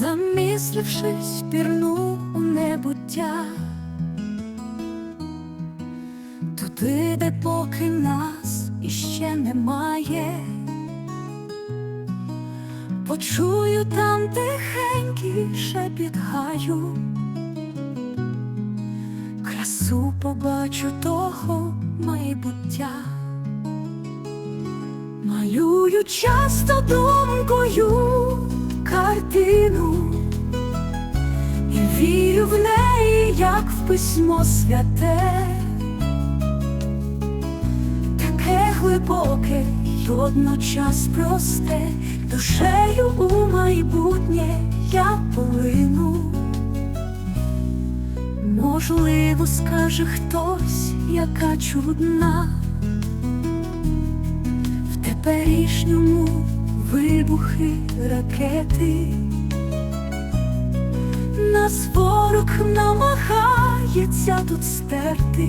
замислившись, пірну у небуття, туди, де поки нас іще немає, почую там тихенький шепіт гаю, красу побачу того майбуття. Малюю часто думкою картину вірю в неї, як в письмо святе, таке глибоке й водночас просте, душею у майбутнє я полину. Можливо, скаже хтось, яка чудна в теперішньому вибухи ракети. Нас ворог намагається тут стерти,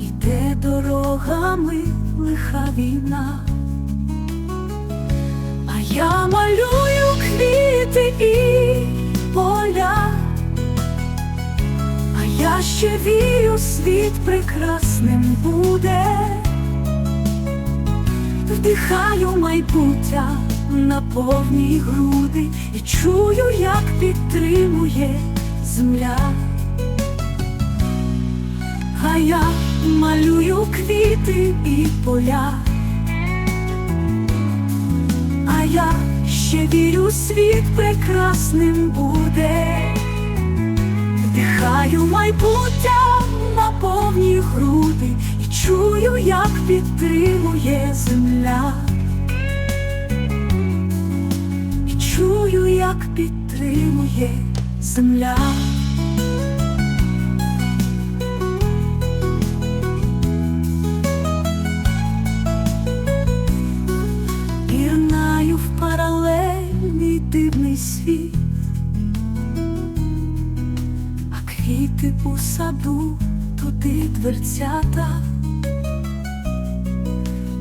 іде дорогами лиха війна, а я малюю квіти і поля, а я ще вірю, світ прекрасним буде. Вдихаю майбуття на повні груди і чую, як підтримує земля. А я малюю квіти і поля, а я ще вірю, світ прекрасним буде, вдихаю майбуття на повні груди і чую, як підтримує земля. Чую, як підтримує земля. Пірнаю в паралельний дивний світ, а квіти у саду туди дверцята.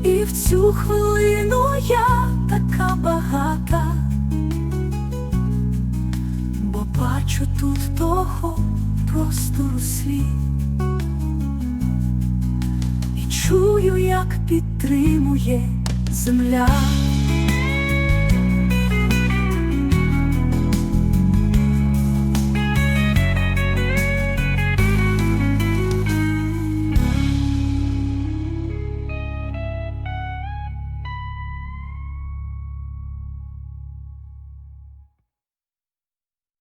І в цю хвилину я така багата, бачу тут того простору світ і чую, як підтримує земля.